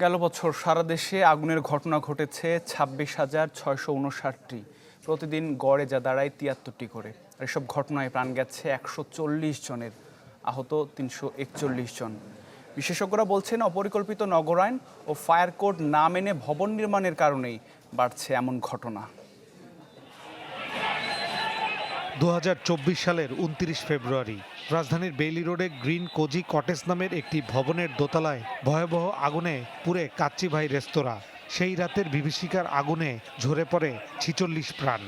গেল বছর সারা দেশে আগুনের ঘটনা ঘটেছে ছাব্বিশ হাজার ছয়শো উনষাটটি। প্রতিদিন গড়ে যা দাঁড়ায় তিয়াত্তরটি করে। এসব ঘটনায় প্রাণ গেছে একশো চল্লিশ জনের, আহত তিনশো একচল্লিশ জন। বিশেষজ্ঞরা বলছেন, অপরিকল্পিত নগরায়ন ও ফায়ার কোড না মেনে ভবন নির্মাণের কারণেই বাড়ছে এমন ঘটনা। দু হাজার চব্বিশ সালের উনত্রিশ ফেব্রুয়ারি, রাজধানীর বেইলি রোডে গ্রিন কোজি কটেজ নামের একটি ভবনের দোতলায় ভয়াবহ আগুনে পুড়ে কাচ্চি ভাই রেস্তোরাঁ। সেই রাতের বিভীষিকার আগুনে ঝরে পড়ে ছিচল্লিশ প্রাণ।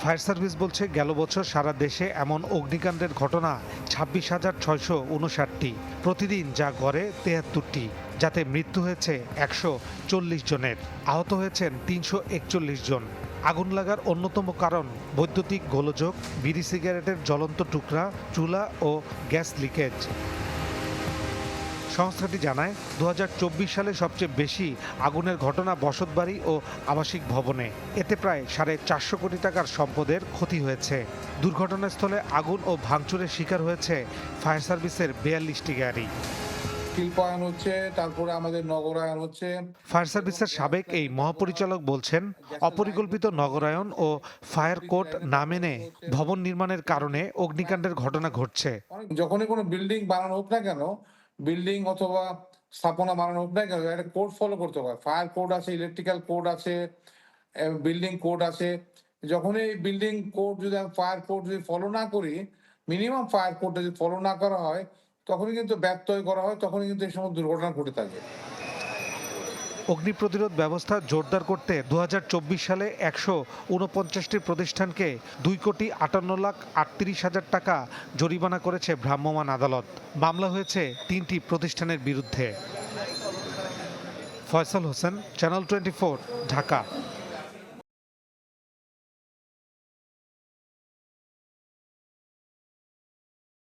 ফায়ার সার্ভিস বলছে, গেল বছর সারা দেশে এমন অগ্নিকাণ্ডের ঘটনা ছাব্বিশ হাজার ছয়শো উনষাটটি। প্রতিদিন যা গড়ে তেহাত্তরটি যাতে মৃত্যু হয়েছে একশো চল্লিশ জনের। আহত হয়েছেন তিনশো একচল্লিশ জন। আগুন লাগার অন্যতম কারণ বৈদ্যুতিক গোলযোগ, বিড়ি সিগারেটের জ্বলন্ত টুকরা, চুলা ও গ্যাস লিকেজ। সংস্থাটি জানায় দু হাজার চব্বিশ সালে সবচেয়ে বেশি আগুনের ঘটনা বসতবাড়ি ও আবাসিক ভবনে। এতে প্রায় সাড়ে চারশো কোটি টাকার সম্পদের ক্ষতি হয়েছে। দুর্ঘটনাস্থলে আগুন ও ভাঙচুরের শিকার হয়েছে ফায়ার সার্ভিসের বিয়াল্লিশটি গাড়ি। শিল্পায়ন হচ্ছে তারপরে আমাদের নগরায়ন হচ্ছে। ফায়ার সার্ভিসের সাবেক এই মহাপরিচালক বলছেন অপরিকল্পিত নগরায়ন ও ফায়ার কোড না মেনে ভবন নির্মাণের কারণে অগ্নিকাণ্ডের ঘটনা ঘটছে। যখনই কোনো বিল্ডিং বানানো হোক না কেন বিল্ডিং অথবা স্থাপনা বানানো হোক না কেন একটা কোড ফলো করতে হয়। ফায়ার কোড আছে ইলেকট্রিক্যাল কোড আছে বিল্ডিং কোড আছে। যখনই বিল্ডিং কোড যদি ফায়ার কোড যদি ফলো না করি মিনিমাম ফায়ার কোড যদি ফলো না করা হয় তখনই কিন্তু ব্যত্যয় করা হয়, তখনই কিন্তু এই সময় দুর্ঘটনা ঘটে থাকে। অগ্নি প্রতিরোধ ব্যবস্থা জোরদার করতে দু হাজার চব্বিশ সালে একশো উনপঞ্চাশটি প্রতিষ্ঠানকে দুই কোটি আটান্ন লাখ আটত্রিশ হাজার টাকা জরিমানা করেছে ভ্রাম্যমাণ আদালত। মামলা হয়েছে তিনটি প্রতিষ্ঠানের বিরুদ্ধে। Faisal Hossain, channel twenty Dhaka.